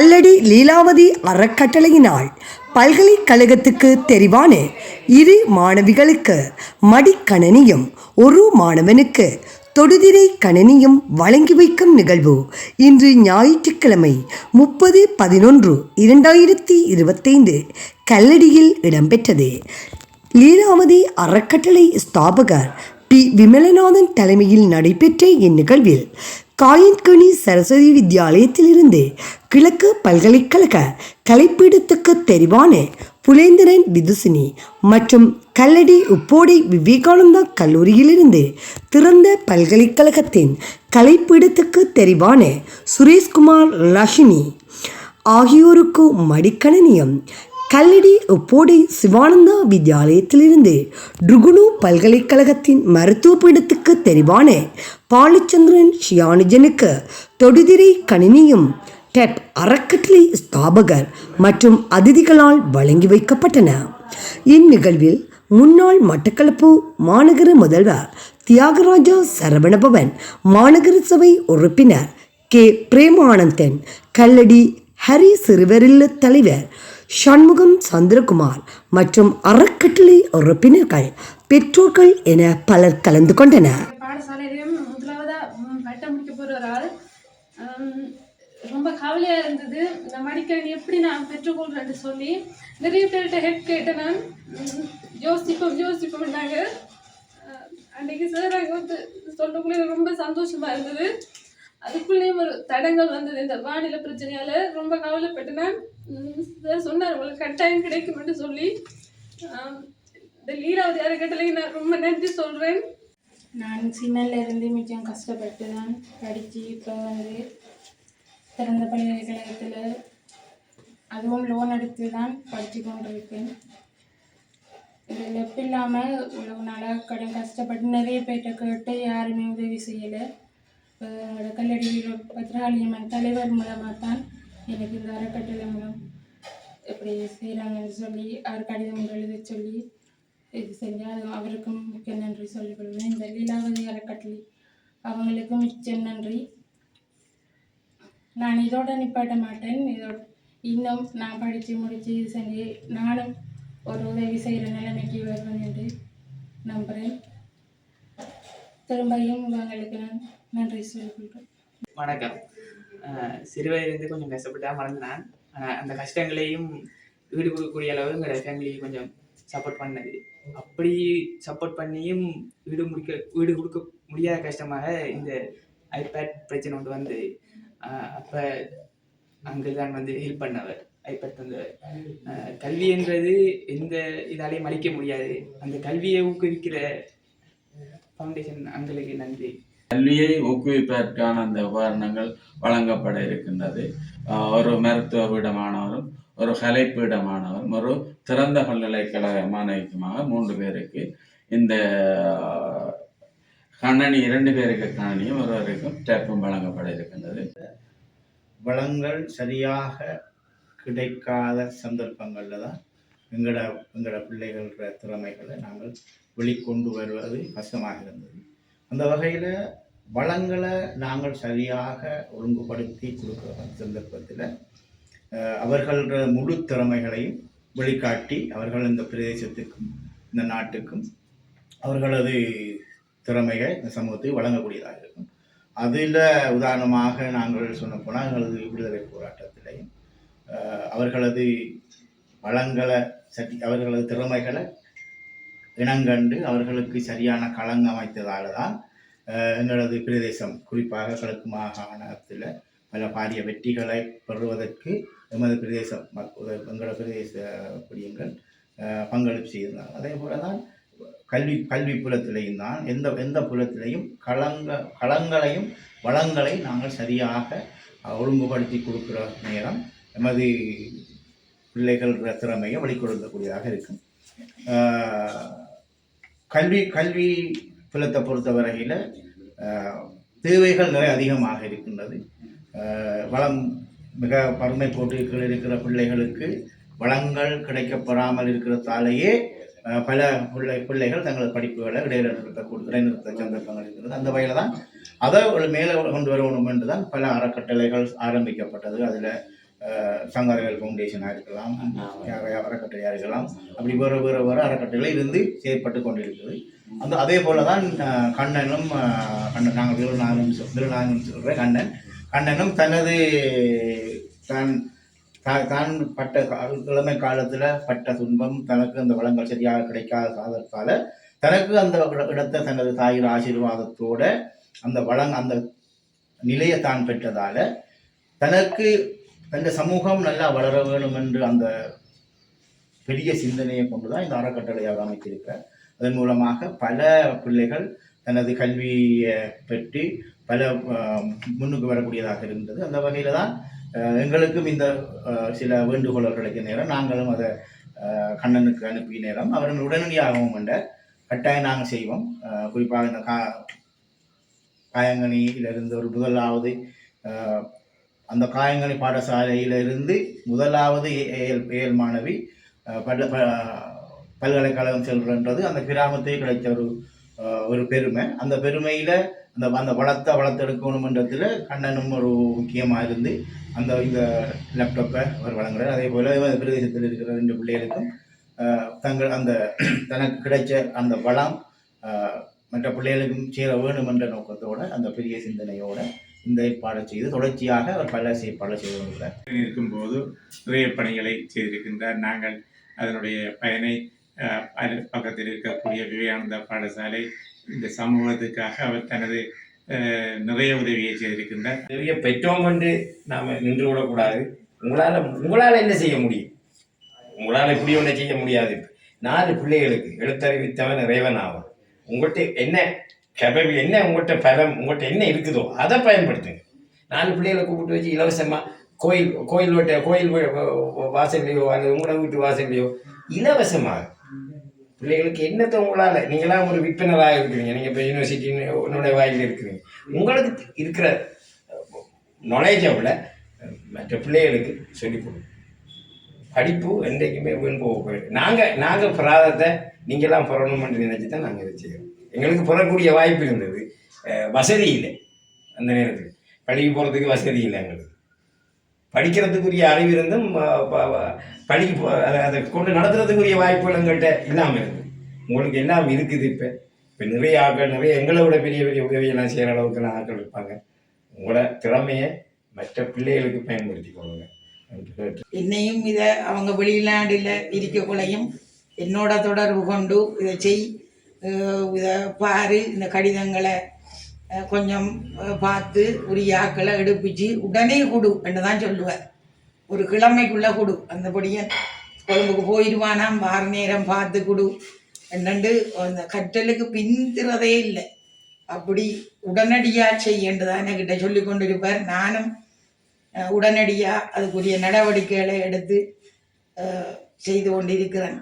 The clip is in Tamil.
கல்லடி லீலாவதி அறக்கட்டளையினால் பல்கலைக்கழகத்துக்கு தெரிவான இரு மாணவிகளுக்கு மடிக்கணனியும் ஒரு மாணவனுக்கு தொடுதிரை கணனியும் வழங்கி வைக்கும் நிகழ்வு இன்று ஞாயிற்றுக்கிழமை முப்பது பதினொன்று இரண்டாயிரத்தி இருபத்தைந்து கல்லடியில் இடம்பெற்றது. லீலாவதி அறக்கட்டளை ஸ்தாபகர் பி. விமலநாதன் தலைமையில் நடைபெற்ற இந்நிகழ்வில் காயன்கனி சரஸ்வதி வித்யாலயத்திலிருந்து கிழக்கு பல்கலைக்கழக கலைப்பீடத்துக்கு தெரிவான புலேந்திரன் விதுசினி மற்றும் கல்லடி உப்போடை விவேகானந்தா கல்லூரியிலிருந்து திறந்த பல்கலைக்கழகத்தின் கலைப்பீடத்துக்கு தெரிவான சுரேஷ்குமார் லஷினி ஆகியோருக்கு மடிக்கணனியம் கல்லடி உப்போடை சிவானந்தா வித்யாலயத்திலிருந்து ட்ருகுணு பல்கலைக்கழகத்தின் மருத்துவ பீடத்துக்கு தெரிவான பாலச்சந்திரன் ஷியானுஜனுக்கு தொடுதிரை கணினியும் டெட் அறக்கட்டளை ஸ்தாபகர் மற்றும் அதிதிகளால் வழங்கி வைக்கப்பட்டன. இந்நிகழ்வில் முன்னாள் மட்டக்களப்பு மாநகர முதல்வர் தியாகராஜா சரவணபவன் மாநகர சபை உறுப்பினர் கே. பிரேமானந்தன் கல்லடி ஹரி சிறுவரில்ல தலைவர் சண்முகம் சந்திரகுமார் மற்றும் அறக்கட்டளை உறுப்பினர்கள் பெற்றோர்கள் என பலர் கலந்து கொண்டனர். பட்டம் ரொம்ப கவலையாக இருந்தது. இந்த மடிக்கணி எப்படி நான் பெற்றுக்கொள்றேன்னு சொல்லி நிறைய பேர்கிட்ட ஹெட் கேட்டேன் நான் யோசிப்போம் யோசிப்போம்னாங்க அன்றைக்கி சார் அங்கே வந்து சொல்லக்குள்ளே ரொம்ப சந்தோஷமாக இருந்தது. அதுக்குள்ளேயும் ஒரு தடங்கள் வந்தது. இந்த வானிலை பிரச்சனையால் ரொம்ப கவலைப்பட்டு நான் சார் சொன்னார் உங்களுக்கு கட்டாயம் கிடைக்கும்னு சொல்லி. இந்த லீராவது அறக்கட்டளைக்கு நான் ரொம்ப நன்றி சொல்கிறேன் நான் சின்னலேருந்து மிச்சம் கஷ்டப்பட்டு தான் படித்து இப்போ வந்து திறந்த பல்கலைக்கழகத்தில் அதுவும் லோன் எடுத்து தான் படித்து கொண்டிருக்கேன். இது லெப் இல்லாமல் இவ்வளவு நாளாக கடன் கஷ்டப்பட்டு நிறைய பேர்கிட்ட கேட்டு யாருமே உதவி செய்யலை. இப்போ எங்களோட கல்லடியில் பத்ராலியம்மன் தலைவர் மூலமாக தான் எனக்கு இந்த அறக்கட்டளை மூலம் எப்படி செய்கிறாங்கன்னு சொல்லி அவர் கடிதம் எழுத சொல்லி இது செஞ்சால் அவருக்கும் மிக்க நன்றி சொல்லிக்கொள்வேன் இந்த லீலாவதி அறக்கட்டளை அவங்களுக்கும் மிச்ச நன்றி. நான் இதோட நிப்பாட்ட மாட்டேன். இதோட இன்னும் நான் படித்து முடித்து இது செஞ்சு நானும் ஒரு உதவி செய்கிற நிலைமைக்கு வருவேன் என்று நம்புகிறேன் திரும்பியும் உங்களுக்கு நான் நன்றி சொல்லிக்கொள்கிறேன் வணக்கம். அஹ் கொஞ்சம் கஷ்டப்பட்டா மறந்து ஆனால் அந்த கஷ்டங்களையும் வீடு கொடுக்கக்கூடிய அளவு எங்களோட ஃபேமிலி கொஞ்சம் சப்போர்ட் பண்ணது. அப்படி சப்போர்ட் பண்ணியும் வீடு முடிக்க வீடு கொடுக்க முடியாத கஷ்டமாக இந்த ஐபேட் பிரச்சனை கொண்டு வந்து அப்போ அங்கே தான் வந்து ஹெல்ப் பண்ணவர். ஐபேட் தந்தவர் கல்வின்றது கல்வி என்றது எந்த இதாலையும் அழிக்க முடியாது. அந்த கல்வியை ஊக்குவிக்கிற ஃபவுண்டேஷன் அங்களுக்கு நன்றி. கல்வியை ஊக்குவிப்பதற்கான அந்த உபகரணங்கள் வழங்கப்பட இருக்கின்றது. ஒரு மருத்துவ விடமானவரும் ஒரு கலைப்பீடமானவர் ஒரு திறந்த பல்கலைக்கழக மாணவிக்குமாக மூன்று பேருக்கு. இந்த கணனி இரண்டு பேருக்கு கணனியும் ஒருவருக்கும் டேப்பும் வழங்கப்பட இருக்கின்றது வளங்கள் சரியாக கிடைக்காத சந்தர்ப்பங்களில் தான் எங்களோட எங்களோட பிள்ளைகள திறமைகளை நாங்கள் வெளிக்கொண்டு வருவது கஷ்டமாக இருந்தது. அந்த வகையில் வளங்களை நாங்கள் சரியாக ஒழுங்குபடுத்தி கொடுக்குற சந்தர்ப்பத்தில் அவர்கள அவர்களோட முழு திறமைகளையும் வெளிக்காட்டி அவர்கள் இந்த பிரதேசத்துக்கும் இந்த நாட்டுக்கும் அவர்களது திறமைகள் இந்த சமூகத்துக்கு வழங்கக்கூடியதாக இருக்கும். அதில் உதாரணமாக நாங்கள் சொன்ன போனால் எங்களது விடுதலை போராட்டத்திலையும் அவர்களது வளங்களை சரி அவர்களது திறமைகளை இனங்கண்டு அவர்களுக்கு சரியான களங்கம் அமைத்ததால் தான் எங்களது பிரதேசம் குறிப்பாக கிழக்கு மாகாணத்தில் பல பாரிய வெற்றிகளை பெறுவதற்கு எமது பிரதேச மக்- எங்களோட பிரதேச குடியங்கள் பங்களிப்பு செய்திருந்தாங்க அதே போல தான் கல்வி கல்வி புலத்திலையும் தான் எந்த எந்த புலத்திலையும் களங்க களங்களையும் வளங்களை நாங்கள் சரியாக ஒழுங்குபடுத்தி கொடுக்குற நேரம் எமது பிள்ளைகள் திறமையை வெளிக்கொடுக்கக்கூடியதாக இருக்கும். கல்வி கல்வி புலத்தை பொறுத்த வரையில் தேவைகள் நிறைய அதிகமாக இருக்கின்றது. வளம் மிக வறுமை கோட்டிற்குள் இருக்கிற பிள்ளைகளுக்கு வளங்கள் கிடைக்கப்பெறாமல் இருக்கிறதாலேயே பல பிள்ளை பிள்ளைகள் தங்கள் படிப்புகளை இடைநிறுத்த இடைநிறுத்த சந்தர்ப்பங்கள் இருக்கிறது. அந்த வகையில் தான் அதை ஒரு மேலே கொண்டு வரணும் என்று தான் பல அறக்கட்டளைகள் ஆரம்பிக்கப்பட்டது. அதில் சங்கரவேல் ஃபவுண்டேஷனாக இருக்கலாம் அறக்கட்டளையாக இருக்கலாம் அப்படி வேறு வேறு வேறு அறக்கட்டளை இருந்து செயற்பட்டு கொண்டிருக்குது. அந்த அதே போல தான் கண்ணனும் கண்ணன் நாங்கள் திருநாங்கன்னு சொல் சொல்கிற கண்ணன். அண்ணனும் தனது தான் தான் பட்ட இளமை காலத்தில் பட்ட துன்பம் தனக்கு அந்த வளங்கள் சரியாக கிடைக்காத காலத்தால் தனக்கு அந்த இடத்தை தனது தாயின் ஆசீர்வாதத்தோட அந்த வளம் அந்த நிலையை தான் பெற்றதால தனக்கு தந்த சமூகம் நல்லா வளர வேணும் என்று அந்த பெரிய சிந்தனையை கொண்டு தான் இந்த அறக்கட்டளையாக அமைத்திருக்கிறார். அதன் மூலமாக பல பிள்ளைகள் தனது கல்வியை பெற்று பல முன்னுக்கு வரக்கூடியதாக இருந்தது. அந்த வகையில் தான் எங்களுக்கும் இந்த சில வேண்டுகோள்கள் கிடைக்க நேரம் நாங்களும் அதை கண்ணனுக்கு அனுப்பிய நேரம் அவர்கள் உடனடியாகவும் கொண்ட கட்டாயம் நாங்கள் செய்வோம். குறிப்பாக இந்த கா காயங்கனியிலிருந்து ஒரு முதலாவது அந்த காயங்கனி பாடசாலையிலிருந்து முதலாவது ஏ- ஏஎல் ஏஎல் மாணவி பல்ல ப- பல்கலைக்கழகம் செல்றன்றது அந்த கிராமத்தை கிடைச்ச ஒரு ஒரு பெருமை. அந்த பெருமையில் அந்த அந்த வளத்தை வளர்த்தெடுக்கணுமன்றத்தில் கண்ணனும் ஒரு முக்கியமாக இருந்து அந்த இந்த லேப்டாப்பை அவர் வழங்குறார். அதே போல் பிரதேசத்தில் இருக்கிற ரெண்டு பிள்ளைகளுக்கும் தங்கள் அந்த தனக்கு கிடைச்ச அந்த வளம் மற்ற பிள்ளைகளுக்கும் சேர வேணும் என்ற நோக்கத்தோடு அந்த பெரிய சிந்தனையோடு இந்த ஏற்பாடு செய்து தொடர்ச்சியாக அவர் பல செயற்பாடு செய்து வருகிறார். இருக்கும்போது நிறைய பணிகளை செய்திருக்கின்றார். நாங்கள் அதனுடைய பயனை பக்கத்தில் இருக்கக்கூடிய விவேகானந்த பாடசாலை இந்த சமூகத்துக்காக அவர் தனது நிறைய உதவியை செய்திருக்கின்றார். உதவியை பெற்றோம் என்று நாம் நின்று விடக்கூடாது. உங்களால் உங்களால் என்ன செய்ய முடியும்? உங்களால் இப்படி ஒன்றை செய்ய முடியாது. நாலு பிள்ளைகளுக்கு எழுத்தறிவித்தவன் இறைவன் ஆகும் உங்கள்கிட்ட என்ன கேபபிள் என்ன உங்கள்கிட்ட பலம் உங்கள்கிட்ட என்ன இருக்குதோ அதை பயன்படுத்துங்க. நாலு பிள்ளைகளை கூப்பிட்டு வச்சு இலவசமாக கோயில் கோயில் வீட்டை கோயில் வாசல்லையோ அல்லது உங்களோட வீட்டு வாசல்லையோ இலவசமாக பிள்ளைகளுக்கு என்னத்தை உங்களால் நீங்களாம் ஒரு விற்பனராக இருக்கிறீங்க. நீங்கள் இப்போ யூனிவர்சிட்டி உன்னுடைய வாயில் இருக்கிறீங்க. உங்களுக்கு இருக்கிற நாலேஜை விட மற்ற பிள்ளைகளுக்கு சொல்லிக் கொடுங்க படிப்பு என்றைக்குமே வீண் போக நாங்கள் நாங்கள் பிராதத்தை நீங்களாம் பிறணுமென்று நினச்சி தான் நாங்கள் இதை செய்கிறோம் எங்களுக்கு பிறக்கூடிய வாய்ப்பு இருந்தது. வசதி இல்லை. அந்த நேரத்துக்கு பள்ளிக்கு போகிறதுக்கு வசதி இல்லை எங்களுக்கு. படிக்கிறதுக்குரிய அறிவு இருந்தும் பணிக்கு போ அதை அதை கொண்டு நடத்துறதுக்குரிய வாய்ப்புகள் எங்கள்கிட்ட இல்லாமல் இருக்குது உங்களுக்கு எல்லாம் இருக்குது இப்போ. இப்போ நிறைய ஆட்கள் நிறைய எங்களை விட பெரிய பெரிய உதவியெல்லாம் செய்கிற அளவுக்குலாம் ஆட்கள் இருப்பாங்க. உங்களோட திறமையை மற்ற பிள்ளைகளுக்கு பயன்படுத்தி கொள்ளுங்க என்னையும் இதை அவங்க வெளிநாட்டில் இருக்கக்குள்ளையும் என்னோட தொடர்பு கொண்டு இதை செய் இதை பாரு இந்த கடிதங்களை கொஞ்சம் பார்த்து உரிய ஆக்களை எடுப்பிச்சு உடனே கொடு என்று தான் சொல்லுவார் ஒரு கிழமைக்குள்ளே கொடு. அந்தபடியே கொழும்புக்கு போயிடுவானாம் வார நேரம் பார்த்து கொடு. என்னண்டு அந்த கற்றலுக்கு பின்திறதே இல்லை. அப்படி உடனடியாக செய்யண்டு கிட்ட சொல்லி கொண்டிருப்பார். நானும் உடனடியாக அதுக்குரிய நடவடிக்கைகளை எடுத்து செய்து கொண்டிருக்கிறேன்.